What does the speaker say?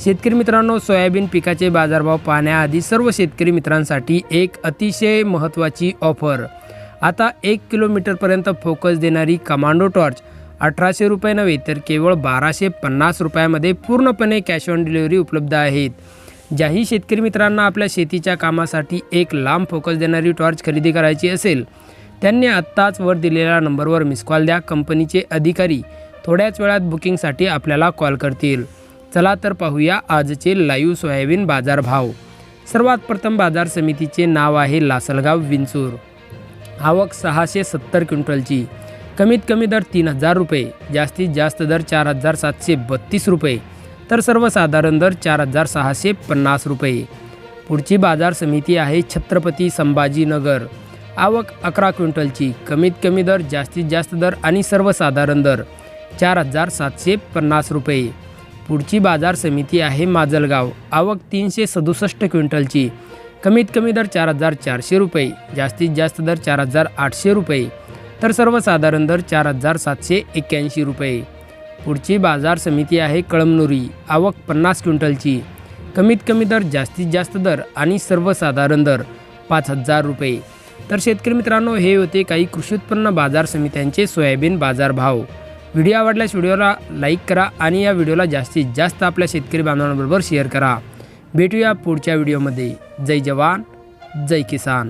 शेतकरी मित्रांनो सोयाबीन पिकाचे बाजारभाव पाहण्याआधी सर्व शेतकरी मित्रांसाठी एक अतिशय महत्त्वाची ऑफर. आता एक किलोमीटरपर्यंत फोकस देणारी कमांडो टॉर्च अठराशे रुपये नव्हे तर केवळ बाराशे पन्नास रुपयामध्ये पूर्णपणे कॅश ऑन डिलिव्हरी उपलब्ध आहेत. ज्याही शेतकरी मित्रांना आपल्या शेतीच्या कामासाठी एक लांब फोकस देणारी टॉर्च खरेदी करायची असेल त्यांनी आत्ताच वर दिलेल्या नंबरवर मिस कॉल द्या. कंपनीचे अधिकारी थोड्याच वेळात बुकिंगसाठी आपल्याला कॉल करतील. चला तर पाहूया आजचे लाईव्ह सोयाबीन बाजार भाव सर्वात प्रथम बाजार समितीचे नाव आहे लासलगाव विंचूर. आवक सहाशे सत्तर क्विंटलची. कमीत कमी दर तीन हजार रुपये जास्तीत जास्त दर चार हजार सातशे बत्तीस रुपये तर सर्वसाधारण दर चार हजार सहाशे पन्नास रुपये. पुढची बाजार समिती आहे छत्रपती संभाजीनगर. आवक अकरा क्विंटलची. कमीत कमी दर जास्तीत जास्त दर आणि सर्वसाधारण दर चार हजार सातशे पन्नास रुपये. पुढची बाजार समिती आहे माजलगाव. आवक तीनशे सदुसष्ट क्विंटलची. कमीत कमी दर चार हजार चारशे रुपये. जास्तीत जास्त दर चार हजार आठशे रुपये. तर सर्वसाधारण दर चार हजार सातशे एक्क्याऐंशी रुपये. पुढची बाजार समिती आहे कळमनुरी. आवक पन्नास क्विंटलची. कमीत कमी दर जास्तीत जास्त दर आणि सर्वसाधारण दर पाच हजार रुपये. तर शेतकरी मित्रांनो हे होते काही कृषी उत्पन्न बाजार समित्यांचे सोयाबीन बाजार भाव व्हिडिओ आवडल्यास व्हिडिओला लाईक करा आणि या व्हिडिओला जास्तीत जास्त आपल्या शेतकरी बांधवांबरोबर शेअर करा. भेटूया पुढच्या व्हिडिओमध्ये. जय जवान जय किसान.